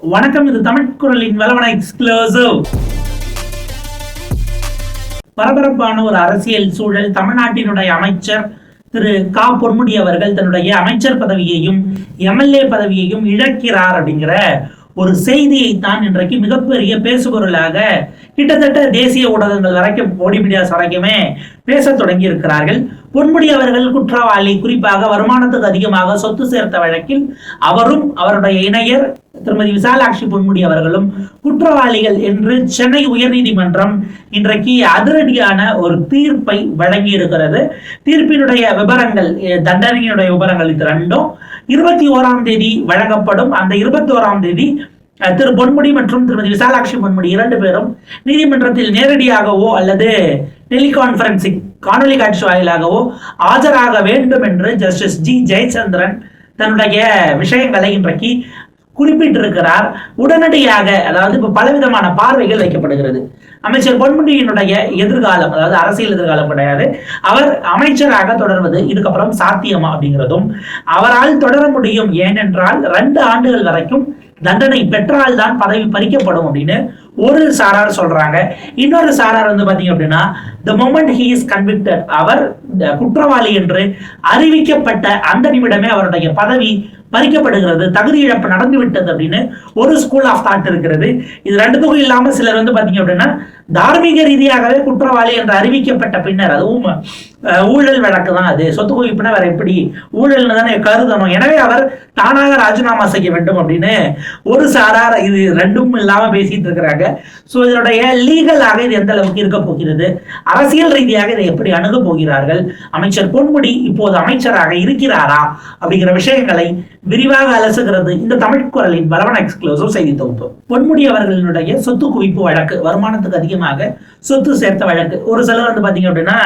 வணக்கம் இது தமிழ் குரலின் வளவன எக்ஸ்க்ளூசிவ் பரபரப்பான ஒரு அரசியல் சூழல் தமிழ்நாட்டினுடைய அமைச்சர் திரு கா. பொன்முடி அவர்கள் தன்னுடைய அமைச்சர் பதவியையும் எம்எல்ஏ பதவியையும் இழக்கிறார் அப்படிங்கிற ஒரு செய்தியை தான் இன்றைக்கு மிகப்பெரிய பேசுபொருளாக கிட்டத்தட்ட தேசிய ஊடகங்கள் வரைக்கும் ஓடி மீடியாஸ் வரைக்குமே பேசத் தொடங்கி இருக்கிறார்கள் பொன்முடி அவர்கள் குற்றவாளி குறிப்பாக வருமானத்துக்கு அதிகமாக சொத்து சேர்த்த வழக்கில் அவரும் அவருடைய இணையர் திருமதி விசாலாட்சி பொன்முடி அவர்களும் குற்றவாளிகள் என்று சென்னை உயர்நீதிமன்றம் இன்றைக்கு அதிரடியான ஒரு தீர்ப்பை வழங்கி இருக்கிறது தீர்ப்பினுடைய விவரங்கள் தண்டனையினுடைய விவரங்கள் இது ரெண்டும் இருபத்தி ஓராம் தேதி வழங்கப்படும். அந்த இருபத்தி ஓராம் தேதி திரு பொன்முடி மற்றும் திருமதி விசாலாட்சி பொன்முடி இரண்டு பேரும் நீதிமன்றத்தில் நேரடியாகவோ அல்லது டெலிகான்ஃபரன்சிங் காணொலி காட்சி வாயிலாகவோ ஆஜராக வேண்டும் என்று ஜஸ்டிஸ் ஜி ஜெயச்சந்திரன் தன்னுடைய விஷயங்களை இன்றைக்கு குறிப்பிட்டிருக்கிறார். உடனடியாக அதாவது இப்போ பலவிதமான பார்வைகள் வைக்கப்படுகிறது. அமைச்சர் பொன்முடியினுடைய எதிர்காலம் அதாவது அரசியல் எதிர்காலம் கிடையாது. அவர் அமைச்சராக தொடர்வது இதுக்கப்புறம் சாத்தியமா அப்படிங்கிறதும் அவரால் தொடர முடியும். ஏனென்றால் ரெண்டு ஆண்டுகள் வரைக்கும் தண்டனை பெற்றால் தான் பதவி பறிக்கப்படும் அப்படின்னு ஒரு சாரார் சொல்றாங்க. இன்னொரு சாரார் வந்து பாத்தீங்க அப்படின்னா the moment he is convicted அவர் குற்றவாளி என்று அறிவிக்கப்பட்ட அந்த நிமிடமே அவருடைய பதவி பறிக்கப்படுகிறது. தகுதி இழப்பு நடந்து விட்டது அப்படின்னு ஒரு ஸ்கூல் ஆஃப் தாட் இருக்கிறது. இது ரெண்டுத்துக்கும் இல்லாம சிலர் வந்து பாத்தீங்க அப்படின்னா தார்மீக ரீதியாகவே குற்றவாளி என்று அறிவிக்கப்பட்ட பின்னர் அதுவும் ஊழல் வழக்கு தான் அது. சொத்து குவிப்புனா வேற எப்படி? ஊழல்னு தானே கருதணும். எனவே அவர் தானாக ராஜினாமா செய்ய வேண்டும் அப்படின்னு ஒரு சாரார் இது ரெண்டும் இல்லாம பேசிட்டு இருக்கிறாங்க. ஸோ இதனுடைய லீகலாக இது எந்த அளவுக்கு இருக்க போகிறது? அரசியல் ரீதியாக இதை எப்படி அணுக போகிறார்கள்? அமைச்சர் பொன்முடி இப்போது அமைச்சராக இருக்கிறாரா? அப்படிங்கிற விஷயங்களை விரிவாக அலசுகிறது இந்த தமிழ் குரலின் பலவன எக்ஸ்க்ளூசிவ் செய்தி தொகுப்பு. பொன்முடி அவர்களினுடைய சொத்து குவிப்பு வழக்கு வருமானத்துக்கு அதிகமாக சொத்து சேர்த்த வழக்கு. ஒரு சிலர் வந்து பாத்தீங்க அப்படின்னா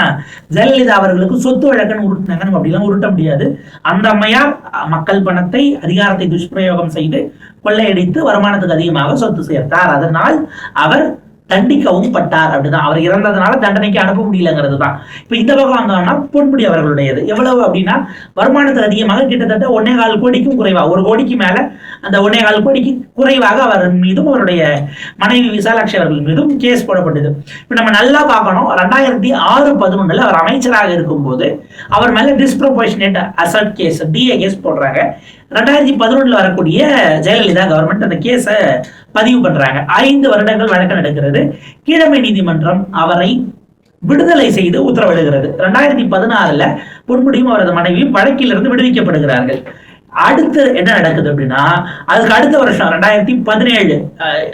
ஜெயலலிதா அவர்களுக்கு சொத்து வழக்குன்னு உருட்டினாங்க நம்ம அப்படிலாம் உருட்ட முடியாது. அந்த அம்மையார் மக்கள் பணத்தை அதிகாரத்தை துஷ்பிரயோகம் செய்து கொள்ளையடித்து வருமானத்துக்கு அதிகமாக சொத்து சேர்த்தார். அதனால் அவர் தண்டிக்கவும் பட்டார் அப்படிதான். அவர் இறந்ததுனால தண்டனைக்கு அனுப்ப முடியலங்கிறது தான் இப்போ இந்த பக்கம் வந்தோம்னா பொன்முடி அவர்களுடையது. எவ்வளவு அப்படின்னா வருமானத்தை அதிகமாக கிட்டத்தட்ட ஒன்னே கால் கோடிக்கும் குறைவா. ஒரு கோடிக்கு மேல அந்த ஒன்னே கால் கோடிக்கு குறைவாக அவர் மீதும் அவருடைய மனைவி விசாலாட்சி அவர்கள் மீதும் கேஸ் போடப்பட்டது. இப்போ நம்ம நல்லா பார்க்கணும் ரெண்டாயிரத்தி ஆறு பதினொன்னுல அவர் அமைச்சராக இருக்கும்போது அவர் மேல disproportionate asset case DA case போடுறாங்க. ரெண்டாயிரத்தி பதினொன்றில் வரக்கூடிய ஜெயலலிதா கவர்மெண்ட் அந்த கேஸை பதிவு பண்றாங்க. ஐந்து வருடங்கள் வழக்கு நடக்கிறது. கீழமை நீதிமன்றம் அவரை விடுதலை செய்து உத்தரவிடுகிறது. ரெண்டாயிரத்தி பதினாறுல பொன்முடியும் அவரது மனைவியும் வழக்கிலிருந்து விடுவிக்கப்படுகிறார்கள். அடுத்து என்ன நடக்குது அப்படின்னா அதுக்கு அடுத்த வருஷம் ரெண்டாயிரத்தி பதினேழு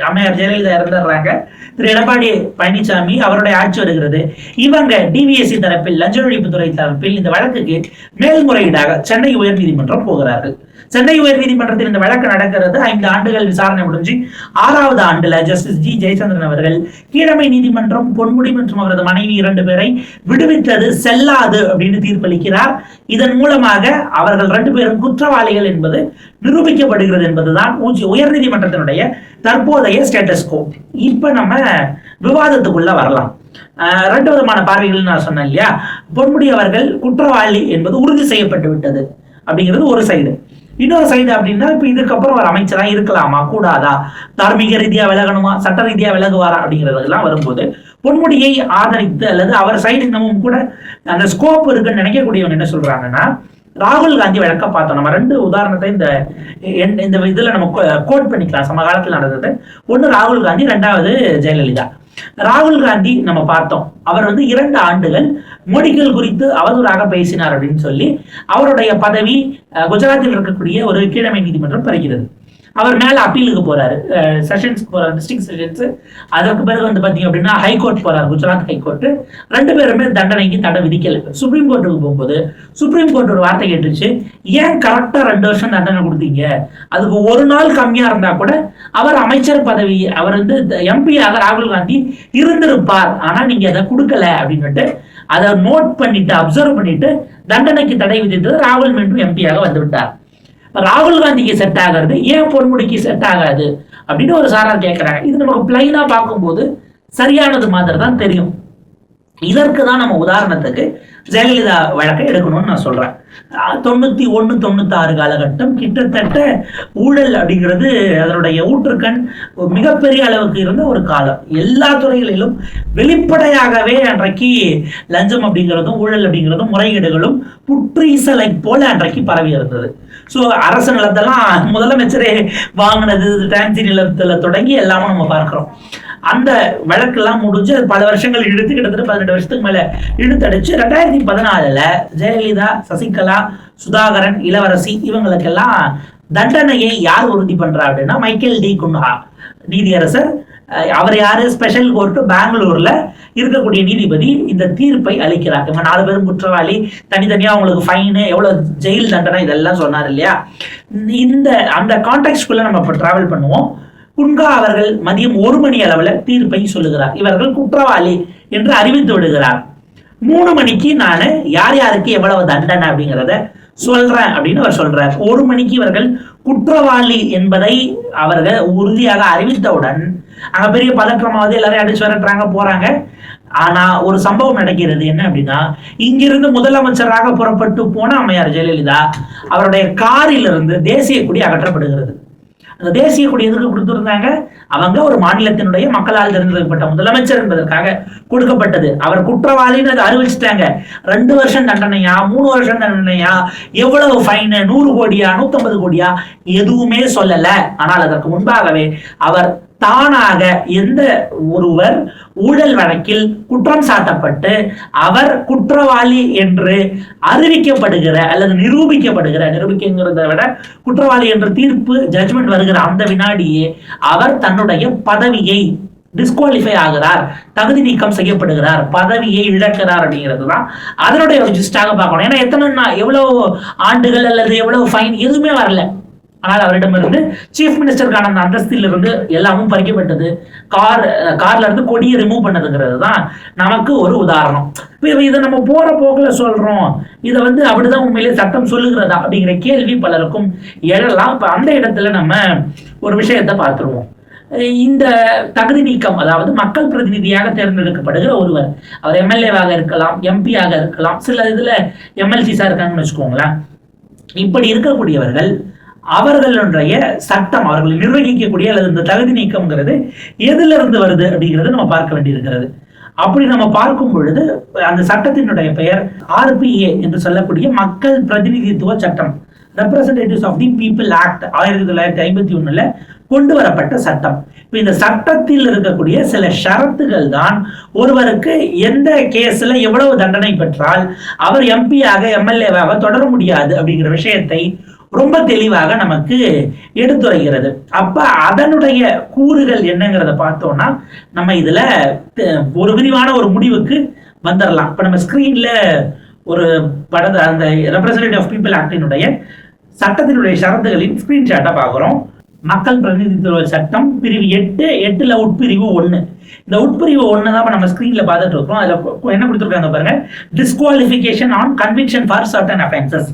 அம்மையார் ஜெயலலிதா இறந்துடுறாங்க. திரு. எடப்பாடி பழனிசாமி அவருடைய ஆட்சி வருகிறது. இவங்க டிவிஎஸ்சி தரப்பில் லஞ்ச ஒழிப்புத்துறை தரப்பில் இந்த வழக்குக்கு மேல்முறையீடாக சென்னை உயர்நீதிமன்றம் போகிறார்கள். சென்னை உயர்நீதிமன்றத்தில் இந்த வழக்கு நடக்கிறது. ஐந்து ஆண்டுகள் விசாரணை முடிஞ்சு ஆறாவது ஆண்டுல ஜஸ்டிஸ் ஜி. ஜெயச்சந்திரன் அவர்கள் கீழமை நீதிமன்றம் பொன்முடி மற்றும் அவரது மனைவி இரண்டு பேரை விடுவித்தது செல்லாது அப்படின்னு தீர்ப்பளிக்கிறார். இதன் மூலமாக அவர்கள் ரெண்டு பேரும் குற்றவாளி குற்றவாளிகள் என்பது நிரூபிக்கப்படுகிறது என்பதுதான் உயர் நீதிமன்றத்தினுடைய தற்போதைய ஸ்டேட்டஸ் கோ இப்ப நம்ம விவாதத்துக்குள்ள வரலாம். ரெண்டு விதமான பார்வைகள் நான் சொன்னேன் இல்லையா? பொன்முடி அவர்கள் குற்றவாளி என்பது உறுதி செய்யப்பட்டு விட்டது அப்படிங்கிறது ஒரு சைடு இன்னொரு சைடு அப்படின்னா இப்போ இதுக்கப்புறம் ஒரு அமைச்சராக இருக்கலாமா? கூடாதா? தார்மீக ரீதியாக விலகணுமா? சட்ட ரீதியாக விலகுவாரா? அப்படிங்கிறதெல்லாம் வரும்போது பொன்முடியை ஆதரித்து அல்லது அவர் சைடு இன்னமும் கூட அந்த ஸ்கோப் இருக்குன்னு நினைக்கக்கூடியவங்க என்ன சொல்றாங்கன்னா ராகுல் காந்தி வழக்க பார்த்தோம். நம்ம ரெண்டு உதாரணத்தை இந்த இந்த- இதுல நம்ம கோட் பண்ணிக்கலாம். சமகாலத்தில் நடந்தது. ஒன்று ராகுல் காந்தி ரெண்டாவது ஜெயலலிதா. ராகுல் காந்தி நம்ம பார்த்தோம். அவர் வந்து இரண்டு ஆண்டுகள் மோடிகள் குறித்து அவதூறாக பேசினார் அப்படின்னு சொல்லி அவருடைய பதவி அஹ், குஜராத்தில் இருக்கக்கூடிய ஒரு கீழமை நீதிமன்றம் பறிக்கிறது அவர் மேல அப்பீலுக்கு போறாரு. செஷன்ஸ்க்கு போறாரு. டிஸ்ட்ரிக்ட் செஷன்ஸ் அதற்கு பிறகு வந்து பாத்தீங்க அப்படின்னா ஹைகோர்ட் போறாரு குஜராத் ஹைகோர்ட் ரெண்டு பேருமே தண்டனைக்கு தடை விதிக்கல. சுப்ரீம் கோர்ட்டுக்கு போகும்போது சுப்ரீம் கோர்ட் ஒரு வார்த்தை கேட்டுச்சு. ஏன் கரெக்டா ரெண்டு வருஷம் தண்டனை கொடுத்தீங்க? அதுக்கு ஒரு நாள் கம்மியா இருந்தா கூட அவர் அமைச்சர் பதவி அவர் வந்து எம்பியாக ராகுல் காந்தி இருந்திருப்பார். ஆனா நீங்க அதை கொடுக்கல அப்படின்னுட்டு அதை நோட் பண்ணிட்டு அப்சர்வ் பண்ணிட்டு தண்டனைக்கு தடை விதித்தது ராகுல் மீண்டும் எம்பியாக வந்து விட்டார் ராகுல் காந்திக்கு செட் ஆகிறது ஏன் பொன்முடிக்கு செட் ஆகாது? அப்படின்னு ஒரு சாரார் கேட்குறாங்க இது நமக்கு பிளைனா பார்க்கும்போது சரியானது மாதிரி தான் தெரியும். இதற்கு தான் நம்ம உதாரணத்துக்கு ஜெயலலிதா வழக்கை எடுக்கணும்னு நான் சொல்றேன். தொண்ணூத்தி ஒண்ணு தொண்ணூத்தாறு காலகட்டம் கிட்டத்தட்ட ஊழல் அப்படிங்கிறது அதனுடைய ஊற்றுக்கண் மிகப்பெரிய அளவுக்கு இருந்த ஒரு காலம். எல்லா துறைகளிலும் வெளிப்படையாகவே அன்றைக்கு லஞ்சம் அப்படிங்கிறதும் ஊழல் அப்படிங்கிறதும் முறைகேடுகளும் புற்றீசலை போல அன்றைக்கு பரவி இருந்தது. ஸோ அரசு நிலத்தெல்லாம் முதலமைச்சரே வாங்கினது டான்சி நிலத்துல தொடங்கி எல்லாமே நம்ம பார்க்கிறோம். அந்த வழக்கெல்லாம் முடிஞ்சு பல வருஷங்கள் இழுத்து கிட்டத்தட்ட பதினெட்டு வருஷத்துக்கு மேல இழுத்தடிச்சு ரெண்டாயிரத்தி பதினாலுல ஜெயலலிதா சசிகலா சுதாகரன் இளவரசி இவங்களுக்கெல்லாம் தண்டனையை யார் உறுதி பண்றா அப்படின்னா மைக்கேல் டி குன்ஹா நீதியரசர். அஹ் அவர் யாரு? ஸ்பெஷல் கோர்ட் பெங்களூர்ல இருக்கக்கூடிய நீதிபதி. இந்த தீர்ப்பை அளிக்கிறார். இவங்க நாலு பேரும் குற்றவாளி. தனித்தனியா அவங்களுக்கு ஃபைனு எவ்வளவு ஜெயில் தண்டனை இதெல்லாம் சொன்னார் இல்லையா? இந்த அந்த கான்டெக்ட்குள்ள நம்ம இப்போ டிராவல் பண்ணுவோம். குன்கா அவர்கள் மதியம் ஒரு மணி அளவுல தீர்ப்பை சொல்லுகிறார். இவர்கள் குற்றவாளி என்று அறிவித்து விடுகிறார். மூணு மணிக்கு நான் யார் யாருக்கு எவ்வளவு தண்டனை அப்படிங்கிறத சொல்றேன் அப்படின்னு அவர் சொல்றார். ஒரு மணிக்கு இவர்கள் குற்றவாளி என்பதை அவர்கள் உறுதியாக அறிவித்தவுடன் அங்க பெரிய பதற்றமாவது எல்லாரும் அடிச்சு விரட்டுறாங்க போறாங்க. ஆனா ஒரு சம்பவம் நடக்கிறது என்ன அப்படின்னா இங்கிருந்து முதலமைச்சராக புறப்பட்டு போன அம்மையார் ஜெயலலிதா அவருடைய காரிலிருந்து தேசிய கொடி அகற்றப்படுகிறது. அந்த தேசிய கொடி எதுக்கு கொடுத்துருந்தாங்க. அவங்க ஒரு மாநிலத்தினுடைய மக்களால் தேர்ந்தெடுக்கப்பட்ட முதலமைச்சர் என்பதற்காக கொடுக்கப்பட்டது. அவர் குற்றவாளின்னு அதை அறிவிச்சிட்டாங்க. ரெண்டு வருஷம் தண்டனையா மூணு வருஷம் தண்டனையா எவ்வளவு ஃபைனு நூறு கோடியா நூத்தம்பது கோடியா எதுவுமே சொல்லல. ஆனால் அதற்கு முன்பாகவே அவர் தானாக எந்த ஒருவர் ஊழல் வழக்கில் குற்றம் சாட்டப்பட்டு அவர் குற்றவாளி என்று அறிவிக்கப்படுகிற அல்லது நிரூபிக்கப்படுகிற நிரூபிக்கங்கிறத விட குற்றவாளி என்ற தீர்ப்பு ஜட்ஜ்மெண்ட் வருகிற அந்த வினாடியே அவர் தன்னுடைய பதவியை டிஸ்குவாலிஃபை ஆகிறார் தகுதி நீக்கம் செய்யப்படுகிறார் பதவியை இழக்கிறார் அப்படிங்கிறது தான் அதனுடைய ஒரு ஜிஸ்டாக பார்க்கணும். ஏன்னா எத்தனை எவ்வளவு ஆண்டுகள் அல்லது எவ்வளவு ஃபைன் எதுவுமே வரல. ஆனால் அவரிடமிருந்து சீஃப் மினிஸ்டருக்கான அந்த அந்தஸ்திலிருந்து எல்லாமும் பறிக்கப்பட்டது. கார் கார்ல இருந்து கொடியை ரிமூவ் பண்ணதுங்கிறது தான் நமக்கு ஒரு உதாரணம். இப்போ இதை நம்ம போற போக்குல சொல்றோம். இதை வந்து அப்படிதான் உண்மையிலே சட்டம் சொல்லுகிறதா அப்படிங்கிற கேள்வி பலருக்கும் எழலாம். இப்போ அந்த இடத்துல நம்ம ஒரு விஷயத்தை பார்த்துருவோம். இந்த தகுதி நீக்கம் அதாவது மக்கள் பிரதிநிதியாக தேர்ந்தெடுக்கப்படுகிற ஒருவர் அவர் எம்எல்ஏவாக இருக்கலாம் எம்பியாக இருக்கலாம். சில இதுல எம்எல்சிஸா இருக்காங்கன்னு வச்சுக்கோங்களேன். இப்படி இருக்கக்கூடியவர்கள் அவர்களுடைய சட்டம் அவர்கள் நிர்வகிக்கக்கூடிய அல்லது இந்த தகுதி நீக்கம்ங்கிறது எதுல இருந்து வருது அப்படிங்கிறது நம்ம பார்க்க வேண்டியிருக்கிறது. அப்படி நம்ம பார்க்கும் பொழுது அந்த சட்டத்தினுடைய பெயர் ஆர்பிஏ என்று சொல்லக்கூடிய மக்கள் பிரதிநிதித்துவ சட்டம் representatives of the people act ஆயிரத்தி தொள்ளாயிரத்தி ஐம்பத்தி ஒண்ணுல கொண்டு வரப்பட்ட சட்டம். இப்ப இந்த சட்டத்தில் இருக்கக்கூடிய சில ஷரத்துகள் தான் ஒருவருக்கு எந்த கேஸ்ல எவ்வளவு தண்டனை பெற்றால் அவர் எம்பியாக எம்எல்ஏவாக தொடர முடியாது அப்படிங்கிற விஷயத்தை ரொம்ப தெளிவாக நமக்கு எடுத்துரைகிறது. அப்ப அதனுடைய கூறுகள் என்னங்கிறத பார்த்தோம்னா நம்ம இதுல ஒரு விரிவான ஒரு முடிவுக்கு வந்துடலாம் இப்ப நம்ம ஸ்கிரீன்ல ஒரு படத்தை அந்த ரெப்ரசன்டேட்டிவ் ஆஃப் பீப்புள் ஆக்டினுடைய சட்டத்தினுடைய ஷரத்துகளின் ஸ்கிரீன்ஷாட்டை பார்க்குறோம். மக்கள் பிரதிநிதித்துவ சட்டம் பிரிவு எட்டு எட்டுல உட்பிரிவு ஒன்று இந்த உட்பிரிவு ஒன்று தான் நம்ம ஸ்க்ரீன்ல பார்த்துட்டு இருக்கோம். அதில் என்ன கொடுத்துருக்காங்க பாருங்க? Disqualification on conviction for certain offences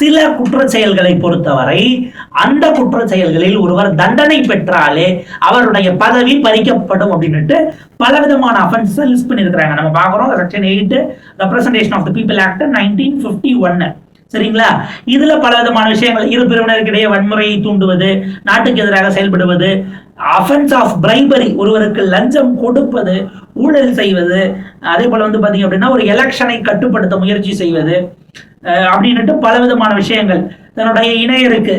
சில குற்றச் செயல்களை பொறுத்தவரை அந்த குற்ற செயல்களில் ஒருவர் தண்டனை பெற்றாலே அவருடைய பதவி பறிக்கப்படும் அப்படின்னுட்டு பலவிதமான அஃபென்ஸ் லிஸ்ட் பண்ணியிருக்கிறாங்க. நம்ம பார்க்குறோம் section eight representation of the people act nineteen fifty ஒன்னு சரிங்களா? இதுல பல விதமான விஷயங்கள். இரு பிரிவினருக்கிடையே வன்முறையை தூண்டுவது நாட்டுக்கு எதிராக செயல்படுவது அஃபென்ஸ் ஆஃப் பிரைபரி ஒருவருக்கு லஞ்சம் கொடுப்பது ஊழல் செய்வது அதே போல வந்து பாத்தீங்க அப்படின்னா ஒரு எலெக்ஷனை கட்டுப்படுத்த முயற்சி செய்வது அப்படின்னுட்டு பல விதமான விஷயங்கள். தன்னுடைய இணையருக்கு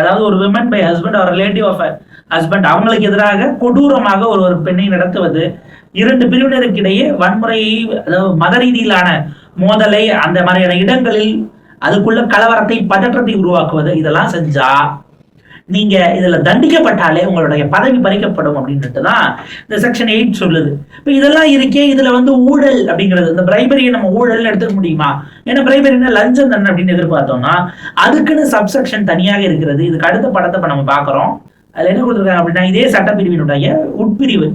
அதாவது ஒரு விமன் பை ஹஸ்பண்ட் ஒரு ரிலேட்டிவ் ஆஃப் ஹஸ்பண்ட் அவங்களுக்கு எதிராக கொடூரமாக ஒரு ஒரு பெண்ணை நடத்துவது இரண்டு பிரிவினருக்கிடையே வன்முறையை அதாவது மத ரீதியிலான மோதலை அந்த மாதிரியான இடங்களில் அதுக்குள்ள கலவரத்தை பதற்றத்தை உருவாக்குவது இதெல்லாம் செஞ்சா நீங்க இதுல தண்டிக்கப்பட்டாலே உங்களுடைய பதவி பறிக்கப்படும் அப்படின்ட்டு தான் இந்த செக்ஷன் எயிட் சொல்லுது. இப்ப இதெல்லாம் இருக்கே இதுல வந்து ஊழல் அப்படிங்கிறது. இந்த பிரைபரியை நம்ம ஊழல்னு எடுத்துக்க முடியுமா? ஏன்னா பிரைபரினா லஞ்சம் தானே அப்படின்னு எதிர்பார்த்தோம்னா அதுக்குன்னு சப்செக்ஷன் தனியாக இருக்கிறது. இதுக்கு அடுத்த படத்தை இப்ப நம்ம பார்க்கிறோம். அதுல என்ன கொடுத்துருக்காங்க அப்படின்னா இதே சட்டப்பிரிவினுடைய உட்பிரிவு.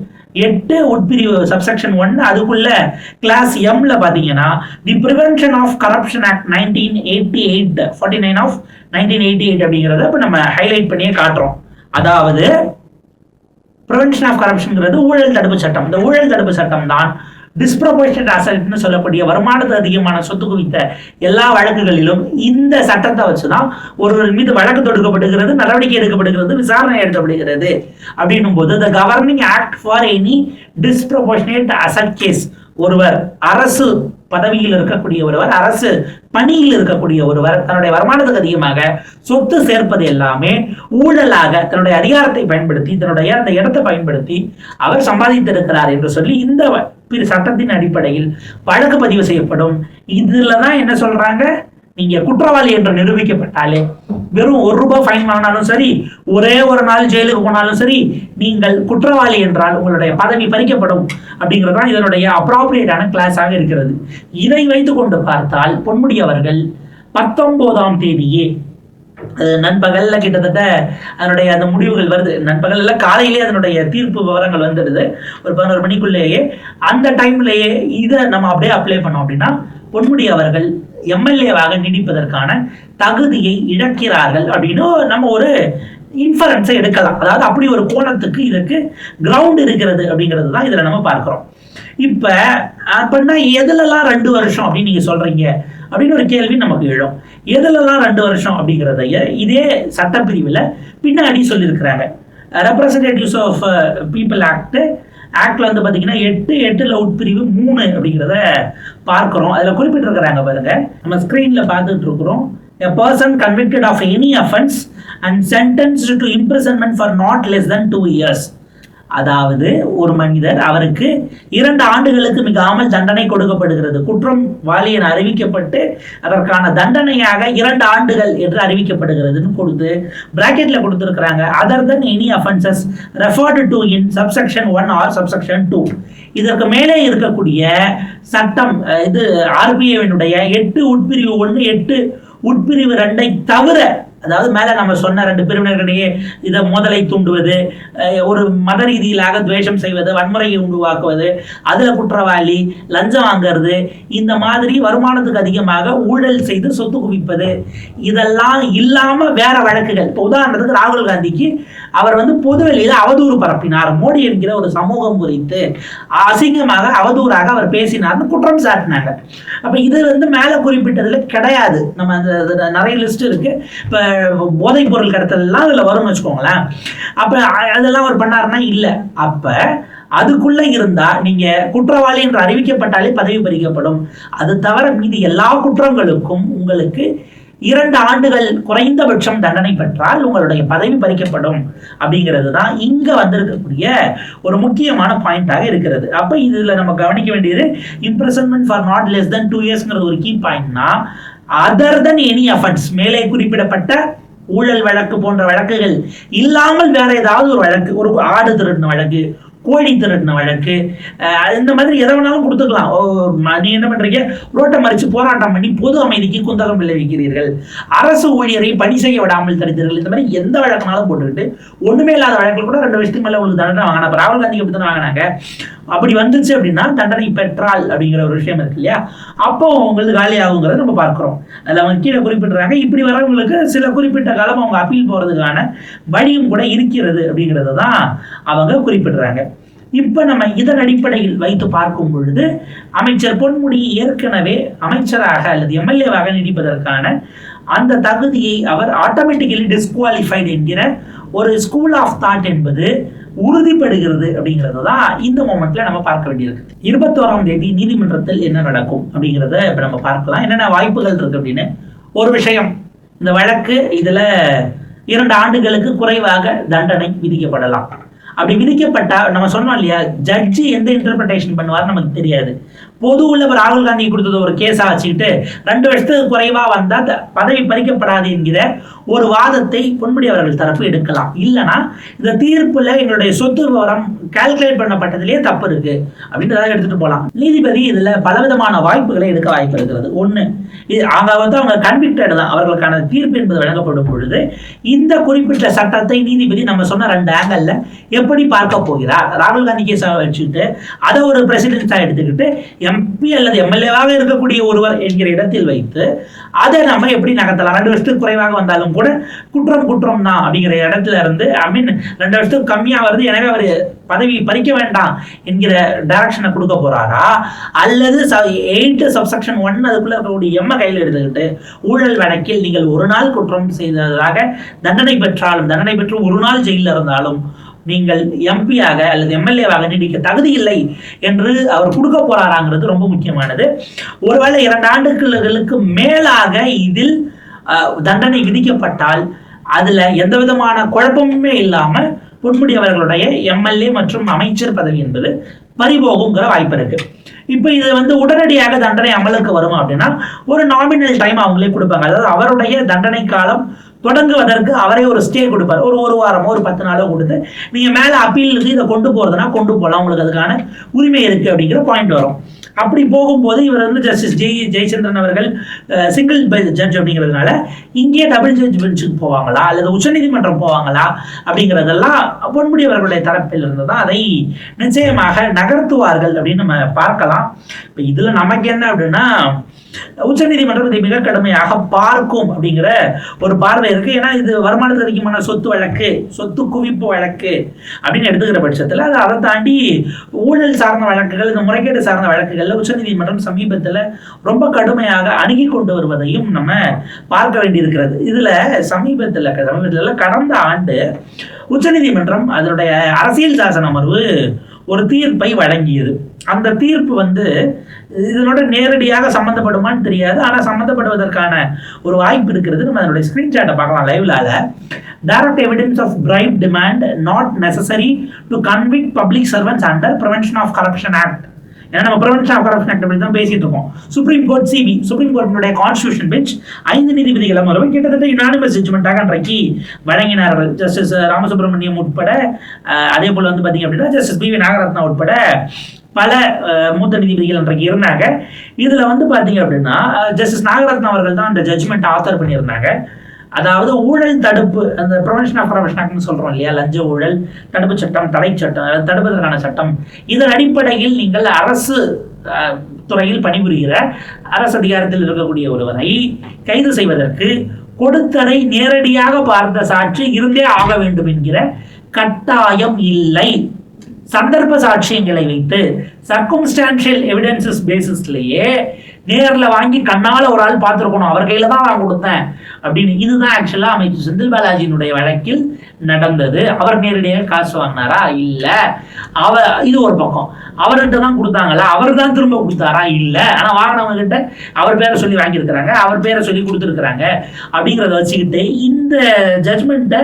எட்டு உட்பிரிவு சப்செக்ஷன் ஒன் அதுக்குள்ள கிளாஸ் எம்ல பாத்தீங்கன்னா the prevention of corruption act nineteen eighty eight forty nine of nineteen eighty eight அப்படிங்கிறத இப்போ நம்ம ஹைலைட் பண்ணியே காட்டுறோம். அதாவது ப்ரிவென்ஷன் ஆஃப் கரப்ஷன்ங்கிறது ஊழல் தடுப்பு சட்டம். இந்த ஊழல் தடுப்பு சட்டம் தான் டிஸ்ப்ரபோர்ஷனட் அசட்னு சொல்லக்கூடிய வருமானத்து அதிகமான சொத்து குவித்த எல்லா வழக்குகளிலும் இந்த சட்டத்தை வச்சுதான் ஒருவர் மீது வழக்கு தொடுக்கப்படுகிறது நடவடிக்கை எடுக்கப்படுகிறது விசாரணை எடுக்கப்படுகிறது. அப்படின்னும் போது the governing act for any disproportionate asset case ஒருவர் அரசு பதவியில் இருக்கக்கூடிய ஒருவர் அரசு பணியில் இருக்கக்கூடிய ஒருவர் தன்னுடைய வருமானத்துக்கு அதிகமாக சொத்து சேர்ப்பது எல்லாமே ஊழலாக தன்னுடைய அதிகாரத்தை பயன்படுத்தி தன்னுடைய அந்த இடத்தை பயன்படுத்தி அவர் சம்பாதித்திருக்கிறார் என்று சொல்லி இந்த பிற சட்டத்தின் அடிப்படையில் வழக்கு பதிவு செய்யப்படும். இதுல தான் என்ன சொல்றாங்க? நீங்க குற்றவாளி என்று நிரூபிக்கப்பட்டாலே வெறும் ஒரு ரூபாய் ஃபைன் வாங்கினாலும் சரி ஒரே ஒரு நாள் ஜெயிலுக்கு போனாலும் சரி நீங்கள் குற்றவாளி என்றால் உங்களுடைய பதவி பறிக்கப்படும் அப்படிங்கிறது தான் இதனுடைய அப்ராப்ரியேட்டான கிளாஸாக இருக்கிறது. இதை வைத்து கொண்டு பார்த்தால் பொன்முடி அவர்கள் பத்தொன்பதாம் தேதியே நண்பகல்ல கிட்டத்தட்ட அதனுடைய அந்த முடிவுகள் வருது. நண்பர்கள் எல்லாம் காலையிலேயே அதனுடைய தீர்ப்பு விவரங்கள் வந்துடுது. ஒரு பதினோரு மணிக்குள்ளேயே. அந்த டைம்லயே இதை நம்ம அப்படியே அப்ளை பண்ணோம் அப்படின்னா பொன்முடி அவர்கள் எம்எல்ஏவாக நீடிப்பதற்கான தகுதியை இழக்கிறார்கள் அப்படின்னு நம்ம ஒரு இன்ஃபரன்ஸை எடுக்கலாம். அதாவது அப்படி ஒரு கோணத்துக்கு இதுக்கு கிரவுண்ட் இருக்கிறது அப்படிங்கிறது தான் இதில் நம்ம பார்க்குறோம். இப்போ அப்படின்னா எதுலலாம் ரெண்டு வருஷம் அப்படின்னு நீங்கள் சொல்கிறீங்க அப்படின்னு ஒரு கேள்வி நமக்கு எழும். எதுலலாம் ரெண்டு வருஷம் அப்படிங்கிறதைய இதே சட்டப்பிரிவில் பின்னாடி சொல்லியிருக்கிறாங்க. ரெப்ரசன்டேட்டிவ்ஸ் ஆஃப் பீப்புள் ஆக்ட் ஆக்டில் வந்து பார்த்தீங்கன்னா எட்டு எட்டுல உட்பிரிவு மூணு அப்படிங்கிறத பார்க்குறோம். அதில் குறிப்பிட்டிருக்கிறாங்க பாருங்க. நம்ம ஸ்க்ரீனில் பார்த்துட்டு இருக்கிறோம் a person convicted of any offense and sentenced to imprisonment for not less than two years. அதாவது ஒரு மனிதர் அவருக்கு இரண்டு ஆண்டுகளுக்கு மிகாமல் தண்டனை கொடுக்கப்படுகிறது. குற்றம் வாளியன் அறிவிக்கப்பட்டு அதற்கான தண்டனையாக இரண்டு ஆண்டுகள் என்று அறிவிக்கப்படுகிறதுன்னு கொடுத்து பிராக்கெட்ல கொடுத்துருக்குறாங்க. Other than any offences referred to in subsection one or subsection two இதற்கு மேலே இருக்கக்கூடிய சட்டம் இது ஆர்பிஐவினுடைய எட்டு உட்பிரிவு ஒன்று எட்டு உட்பிரிவு ரெண்டை தவிர அதாவது மேலே நம்ம சொன்ன ரெண்டு பிரிவினர்களிடையே இதை மோதலை தூண்டுவது ஒரு மத ரீதியிலாக துவேஷம் செய்வது வன்முறையை உருவாக்குவது அதில் குற்றவாளி லஞ்சம் வாங்குறது இந்த மாதிரி வருமானத்துக்கு அதிகமாக ஊழல் செய்து சொத்து குவிப்பது இதெல்லாம் இல்லாமல் வேற வழக்குகள். இப்போ உதாரணத்துக்கு ராகுல் காந்திக்கு அவர் வந்து பொதுவெளியில் அவதூறு பரப்பினார். மோடி என்கிற ஒரு சமூகம் குறித்து அசிங்கமாக அவதூறாக அவர் பேசினார்னு குற்றம் சாட்டினாங்க. அப்போ இது வந்து மேலே குறிப்பிட்டதில் கிடையாது. நம்ம அந்த நிறைய லிஸ்ட் இருக்குது இப்போ போதைப் பொருள் கடத்தலாம் அதில் வரும்னு வச்சுக்கோங்களேன். அப்போ அதெல்லாம் அவர் பண்ணாருன்னா இல்லை. அப்போ அதுக்குள்ள இருந்தா நீங்க குற்றவாளி என்று அறிவிக்கப்பட்டாலே பதவி பறிக்கப்படும். அது தவிர மீதி எல்லா குற்றங்களுக்கும் உங்களுக்கு இரண்டு ஆண்டுகள் குறைந்தபட்சம் தண்டனை பெற்றால் உங்களுடைய பதவி பறிக்கப்படும் அப்படிங்கிறது தான் இங்க வந்திருக்கக்கூடிய ஒரு முக்கியமான பாயிண்டாக இருக்கிறது. அப்ப இதுல நம்ம கவனிக்க வேண்டியது imprisonment for not less than two இயர்ஸ்ங்கிறது ஒரு கீ பாயிண்ட்னா அதர் தென் எனி அஃபன்ஸ் மேலே குறிப்பிடப்பட்ட ஊழல் வழக்கு போன்ற வழக்குகள் இல்லாமல் வேற ஏதாவது ஒரு வழக்கு ஒரு ஆடு திருடின வழக்கு கோழி திருடின வழக்கு. இந்த மாதிரி எதை வேணாலும் கொடுத்துக்கலாம். ஓ, நீ என்ன பண்றீங்க? ரோட்டை மறைச்சு போராட்டம் பண்ணி பொது அமைதிக்கு குந்தகம் விளைவிக்கிறீர்கள். அரசு ஊழியரை பணி செய்ய விடாமல் தடுத்தீர்கள். இந்த மாதிரி எந்த வழக்குனாலும் போட்டுக்கிட்டு ஒண்ணுமே இல்லாத வழக்கில் கூட ரெண்டு வருஷத்துக்கு மேல உங்களுக்கு தண்டனை வாங்கினா அப்ப ராகுல் காந்திக்கு எப்படி வாங்கினாங்க. அப்படி வந்துச்சு அப்படின்னா தண்டனை பெற்றால் அப்படிங்கிற ஒரு விஷயம் இருக்கு இல்லையா? அப்போ உங்களுக்கு காலியாகுங்கிறத நம்ம பார்க்கிறோம். அதில் அவங்க கீழே குறிப்பிடுறாங்க. இப்படி வரவங்களுக்கு சில குறிப்பிட்ட காலம் அவங்க அப்பீல் போறதுக்கான வழியும் கூட இருக்கிறது அப்படிங்கிறத தான் அவங்க குறிப்பிடுறாங்க. இப்ப நம்ம இதன் அடிப்படையில் வைத்து பார்க்கும் பொழுது அமைச்சர் பொன்முடி ஏற்கனவே அமைச்சராக அல்லது எம்எல்ஏவாக நீடிப்பதற்கான அந்த தகுதியை அவர் ஆட்டோமேட்டிக்கலி டிஸ்குவாலிஃபைடு என்கிற ஒரு ஸ்கூல் ஆஃப் தாட் என்பது உறுதிப்படுகிறது அப்படிங்கிறது தான் இந்த மொமெண்ட்ல நம்ம பார்க்க வேண்டியிருக்கு. இருபத்தோராம் தேதி நீதிமன்றத்தில் என்ன நடக்கும் அப்படிங்கிறத இப்ப நம்ம பார்க்கலாம். என்னென்ன வாய்ப்புகள் இருக்கு அப்படின்னு ஒரு விஷயம். இந்த வழக்கு இதுல இரண்டு ஆண்டுகளுக்கு குறைவாக தண்டனை விதிக்கப்படலாம். அப்படி விதிக்கப்பட்டா நம்ம சொன்னோம் இல்லையா ஜட்ஜி எந்த இன்டர்பிரேஷன் பண்ணுவார் நமக்கு தெரியாது. பொது உள்ள ராகுல் காந்தி கொடுத்தது ஒரு கேஸாக வச்சுக்கிட்டு ரெண்டு வருஷத்துக்கு குறைவா வந்தா பதவி பறிக்கப்படாது என்கிற ஒரு வாதத்தை பொன்முடி அவர்கள் தரப்பு எடுக்கலாம். இல்லைனா இந்த தீர்ப்புல எங்களுடைய சொத்து விவரம் கால்குலேட் பண்ணப்பட்டதுலேயே தப்பு இருக்கு. அப்படின்றத எடுத்துகிட்டு போகலாம் நீதிபதி இதில் பலவிதமான வாய்ப்புகளை எடுக்க வாய்ப்பு இருக்கிறது. ஒண்ணு இது அவங்க வந்து அவங்க கன்விக்டட் தான். அவர்களுக்கான தீர்ப்பு என்பது வழங்கப்படும் பொழுது இந்த குறிப்பிட்ட சட்டத்தை நீதிபதி நம்ம சொன்ன ரெண்டு ஆங்கிளில் எப்படி பார்க்க போகிறார்? ராகுல் காந்தி கேஸை வச்சுக்கிட்டு அதை ஒரு பிரசிடென்ஸாக எடுத்துக்கிட்டு எம்பி அல்லது எம்எல்ஏவாக இருக்கக்கூடிய ஒருவர் என்கிற இடத்தில் வைத்து அதை நம்ம எப்படி நகர்த்தலாம்? ரெண்டு வருஷத்துக்கு குறைவாக வந்தாலும் கூட குற்றம் குற்றம் தான் அப்படிங்கிற இடத்துல இருந்து ஐ மீன் ரெண்டு வருஷத்துக்கு கம்மியாக வருது எனவே அவர் பதவி பறிக்க வேண்டாம் என்கிற டைரக்ஷனை கொடுக்க போறாரா? அல்லது எயிட் சப்செக்ஷன் ஒன் அதுக்குள்ள இருக்கக்கூடிய எம்ம கையில் எடுத்துக்கிட்டு ஊழல் வழக்கில் நீங்கள் ஒரு நாள் குற்றம் செய்ததாக தண்டனை பெற்றாலும் தண்டனை பெற்று ஒரு நாள் ஜெயிலில் இருந்தாலும் நீங்கள் எம்பியாக அல்லது எம்எல்ஏவாக நீடிக்க தகுதி இல்லை என்று அவர் கொடுக்க போறாராங்கிறது ரொம்ப முக்கியமானது. ஒருவேளை இரண்டு ஆண்டுகளுக்கு மேலாக இதில் தண்டனை விதிக்கப்பட்டால் அதுல எந்த விதமான குழப்பமுமே இல்லாம பொன்முடி அவர்களுடைய எம்எல்ஏ மற்றும் அமைச்சர் பதவி என்பது பறிபோகுங்கிற வாய்ப்பு இருக்கு. இப்போ இது வந்து உடனடியாக தண்டனை அமலுக்கு வரும் அப்படின்னா ஒரு நாமினல் டைம் அவங்களே கொடுப்பாங்க. அதாவது அவருடைய தண்டனை காலம் தொடங்குவதற்கு அவரே ஒரு ஸ்டே கொடுப்பார். ஒரு ஒரு வாரமோ ஒரு பத்து நாளோ கொடுத்து நீங்கள் மேலே அப்பீலுக்கு இதை கொண்டு போகிறதுனா கொண்டு போகலாம் உங்களுக்கு அதுக்கான உரிமை இருக்குது அப்படிங்கிற பாயிண்ட் வரும். அப்படி போகும்போது இவர் வந்து ஜஸ்டிஸ் ஜெய் ஜெயச்சந்திரன் அவர்கள் சிங்கிள் ஜட்ஜ் அப்படிங்கிறதுனால இங்கே டபுள் ஜட்ஜ் பெஞ்சுக்கு போவாங்களா? அல்லது உச்சநீதிமன்றம் போவாங்களா? அப்படிங்கிறதெல்லாம் பொன்முடி அவர்களுடைய தரப்பில் இருந்து தான் அதை நிச்சயமாக நகர்த்துவார்கள் அப்படின்னு நம்ம பார்க்கலாம். இப்போ இதில் நமக்கு என்ன அப்படின்னா உச்சநீதிமன்றம் இதை மிக கடுமையாக பார்க்கும் அப்படிங்கிற ஒரு பார்வை இருக்கு. ஏன்னா இது வருமானத்துக்கு அதிகமான சொத்து வழக்கு சொத்து குவிப்பு வழக்கு அப்படின்னு எடுத்துக்கிற பட்சத்தில் அது அதை தாண்டி ஊழல் சார்ந்த வழக்குகள் இந்த முறைகேடு சார்ந்த வழக்குகளில் உச்சநீதிமன்றம் சமீபத்தில் ரொம்ப கடுமையாக அணுகி கொண்டு வருவதையும் நம்ம பார்க்க வேண்டியிருக்கிறது. இதில் சமீபத்தில் சமீபத்தில் கடந்த ஆண்டு உச்சநீதிமன்றம் அதனுடைய அரசியல் சாசன அமர்வு ஒரு தீர்ப்பை வழங்கியது. அந்த தீர்ப்பு வந்து இதனோட நேரடியாக சம்மந்தப்படுமான்னு தெரியாது. ஆனால் சம்மந்தப்படுவதற்கான ஒரு வாய்ப்பு இருக்கிறது. நம்ம அதனுடைய ஸ்க்ரீன்ஷாட்டை பார்க்கலாம் லைவ்ல direct evidence of bribe demand not necessary to convict public servants under prevention of corruption act ஏன்னா நம்ம ப்ரிவென்ஷன் ஆஃப் கரப்ஷன் ஆக்ட் தான் பேசிட்டு இருக்கோம். சுப்ரீம் கோர்ட் சிபி சுப்ரீம் கோர்ட்டினுடைய கான்ஸ்டியூஷன் பெஞ்ச் ஐந்து நீதிபதிகள் அமர்வு கிட்டத்தட்ட யுனானிமஸ் ஜட்ஜ்மெண்ட்டாக அன்றைக்கு வழங்கினார்கள் ஜஸ்டிஸ் ராமசுப்ரமணியம் உட்பட அதே போல் வந்து பார்த்தீங்க அப்படின்னா ஜஸ்டிஸ் பி வி நாகரத்னா உட்பட பல மூத்த நீதிபதிகள் அன்றைக்கு இருந்தாங்க. இதுல வந்து பாத்தீங்க அப்படின்னா ஜஸ்டிஸ் நாகரத்னா அவர்கள் தான் அந்த ஜட்ஜ்மெண்ட் ஆத்தர் பண்ணியிருந்தாங்க. அதாவது ஊழல் தடுப்பு அந்த ப்ரொவென்ஷன் ஆஃப் கரப்ஷன் சொல்றோம் இல்லையா? லஞ்ச ஊழல் தடுப்பு சட்டம் தடை சட்டம் தடுப்பதற்கான சட்டம். இதன் அடிப்படையில் நீங்கள் அரசு துறையில் பணிபுரிகிற அரசு அதிகாரத்தில் இருக்கக்கூடிய ஒருவரை கைது செய்வதற்கு கொடுத்ததை நேரடியாக பார்த்த சாட்சி இருந்தே ஆக வேண்டும் என்கிற கட்டாயம் இல்லை. சந்தர்ப்ப சாட்சியங்களை வைத்து சர்க்கும்ஸ்டான்ஷியல் எவிடன்சஸ் பேசிஸ்லயே நேர்ல வாங்கி கண்ணால ஒரு ஆள் பார்த்துருக்கணும் அவர் கையில் தான் நான் கொடுத்தேன் அப்படின்னு இதுதான் ஆக்சுவலா அமைச்சர் செந்தில் பாலாஜியினுடைய வழக்கில் நடந்தது. அவர் நேரடியாக காசு வாங்கினாரா? இல்லை. அவ இது ஒரு பக்கம். அவர்கிட்ட தான் கொடுத்தாங்களா? அவர் தான் திரும்ப கொடுத்தாரா? இல்லை. ஆனால் வாங்கினவங்க கிட்ட அவர் பேரை சொல்லி வாங்கியிருக்கிறாங்க. அவர் பேரை சொல்லி கொடுத்துருக்குறாங்க. அப்படிங்கிறத வச்சுக்கிட்டு இந்த ஜட்மெண்ட்டை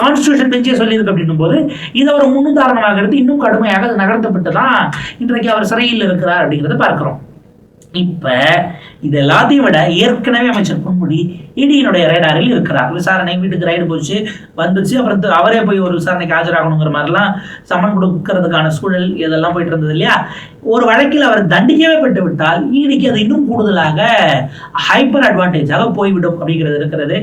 கான்ஸ்டியூஷன் பெஞ்சே சொல்லியிருக்கு அப்படின்னும் போது இதை ஒரு முன்னுதாரணமாக எடுத்து இன்னும் கடுமையாக அது நகர்த்தப்பட்டு தான் இன்றைக்கு அவர் சிறையில் இருக்கிறார் அப்படிங்கிறத பார்க்குறோம். இப்போ இது எல்லாத்தையும் விட ஏற்கனவே அமைச்சர் பொன்முடி இடியினுடைய ரேடாரில் இருக்கிறார். விசாரணை வீட்டுக்கு ரைடு போச்சு வந்துச்சு. அப்புறம் அவரே போய் ஒரு விசாரணைக்கு ஆஜராகணுங்கிற மாதிரிலாம் சமன் கொடுக்கறதுக்கான சூழல் இதெல்லாம் போயிட்டு இருந்தது இல்லையா ஒரு வழக்கில் அவர் தண்டிக்கவே பட்டு விட்டால் ஈடிக்கு அது இன்னும் கூடுதலாக ஹைப்பர் அட்வான்டேஜாக போய்விடும் அப்படிங்கிறது இருக்கிறது.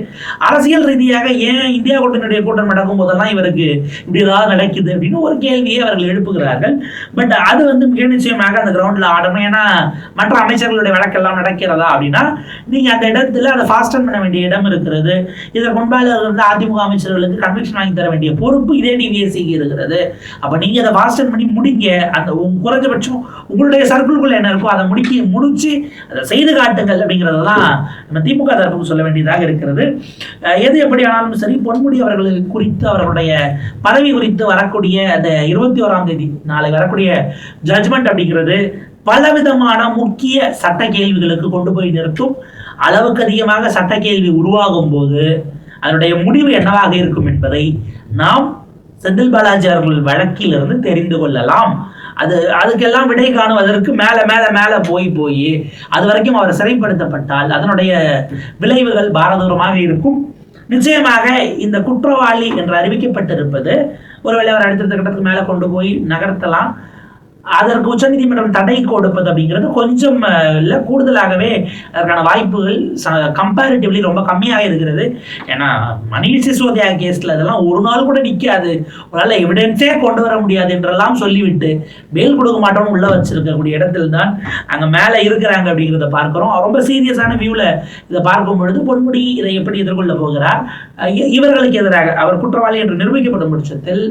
அரசியல் ரீதியாக ஏன் இந்தியா கூட்டணியுடைய கூட்டம் நடக்கும் போதெல்லாம் இவருக்கு இப்படி ஏதாவது நடக்குது அப்படின்னு ஒரு கேள்வியை அவர்கள் எழுப்புகிறார்கள். பட் அது வந்து மிக நிச்சயமாக அந்த கிரவுண்ட்ல ஆடணும். ஏன்னா மற்ற அமைச்சர்களுடைய வழக்கெல்லாம் நடக்கிறதா அப்படின்னா நீங்க அந்த இடத்துல அதை ஃபாஸ்டன் பண்ண வேண்டிய இடம் இருக்கிறது. இதற்கு முன்பாக இருந்த அதிமுக அமைச்சர்களுக்கு கன்விக்ஷன் வாங்கி தர வேண்டிய பொறுப்பு இதே டிவிஎஸ்சிக்கு இருக்கிறது. அப்போ நீங்கள் அதை ஃபாஸ்டன் பண்ணி முடிங்க. அந்த குறைஞ்சபட்சம் உங்களுடைய சர்க்கிள்குள்ள என்ன இருக்கோ அதை முடிக்க முடிச்சு அதை செய்து காட்டுங்கள் அப்படிங்கிறது தான் நம்ம திமுக தரப்புக்கு சொல்ல வேண்டியதாக இருக்கிறது. எது எப்படி ஆனாலும் சரி பொன்முடி அவர்கள் குறித்து அவர்களுடைய பதவி குறித்து வரக்கூடிய அந்த இருபத்தி ஓராம் தேதி நாளை வரக்கூடிய ஜட்ஜ்மெண்ட் அப்படிங்கிறது பலவிதமான முக்கிய சட்ட கேள்விகளுக்கு கொண்டு போய் நிறுத்தும். அளவுக்கு அதிகமாக சட்ட கேள்வி உருவாகும் போது அதனுடைய முடிவு என்னவாக இருக்கும் என்பதை நாம் செந்தில் பாலாஜி அவர்கள் வழக்கிலிருந்து தெரிந்து கொள்ளலாம். அது அதுக்கெல்லாம் விடை காணுவதற்கு மேலே மேலே மேலே போய் போய் அது வரைக்கும் அவர் சிறைப்படுத்தப்பட்டால் அதனுடைய விளைவுகள் பாரதூரமாக இருக்கும். நிச்சயமாக இந்த குற்றவாளி என்று அறிவிக்கப்பட்டிருப்பது ஒருவேளை அவர் அடுத்தடுத்த கட்டத்துக்கு மேலே கொண்டு போய் நகர்த்தலாம். அதற்கு உச்சநீதிமன்றம் தடை கொடுப்பது அப்படிங்கிறது கொஞ்சம் இல்லை இல்ல கூடுதலாகவே அதற்கான வாய்ப்புகள் கம்பேரிட்டிவ்லி ரொம்ப கம்மியாக இருக்கிறது. ஏன்னா மணிஷ் சிசோதியா கேஸ்ல அதெல்லாம் ஒரு நாள் கூட நிக்காது. உங்களால எவிடன்ஸே கொண்டு வர முடியாது என்றெல்லாம் சொல்லிவிட்டு பெயில் கொடுக்க மாட்டோம்னு உள்ள வச்சிருக்கக்கூடிய இடத்துல தான் அங்க மேல இருக்கிறாங்க அப்படிங்கிறத பார்க்குறோம். ரொம்ப சீரியஸான வியூவில் இதை பார்க்கும் பொழுது பொன்முடி இதை எப்படி எதிர்கொள்ள போகிறார்? இவர்களுக்கு எதிராக அவர் குற்றவாளி என்று நிரூபிக்கப்படும் பட்சத்தில்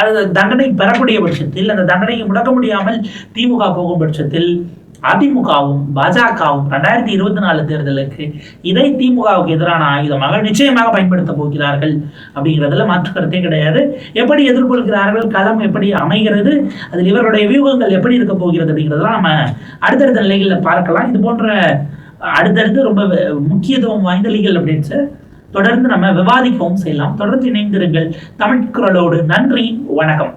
அது தண்டனை பெறக்கூடிய பட்சத்தில் அந்த தண்டனையை முடக்க முடியாமல் திமுக போகும் பட்சத்தில் அதிமுகவும் பாஜகவும் ரெண்டாயிரத்தி இருபத்தி நாலு தேர்தலுக்கு இதை திமுகவுக்கு எதிரான ஆயுதமாக நிச்சயமாக பயன்படுத்த போகிறார்கள் அப்படிங்கிறதுல மாற்று கருத்தே கிடையாது. எப்படி எதிர்கொள்கிறார்கள் களம் எப்படி அமைகிறது அதில் இவருடைய வியூகங்கள் எப்படி இருக்க போகிறது அப்படிங்கிறதெல்லாம் நம்ம அடுத்தடுத்த நிலைகளில் பார்க்கலாம். இது போன்ற அடுத்தடுத்து ரொம்ப முக்கியத்துவம் வாய்ந்த லீகல் அப்டேட்ஸை தொடர்ந்து நம்ம விவாதிக்கவும் செய்யலாம். தொடர்ந்து இணைந்திருங்கள். தமிழ் குரலோடு நன்றி வணக்கம்.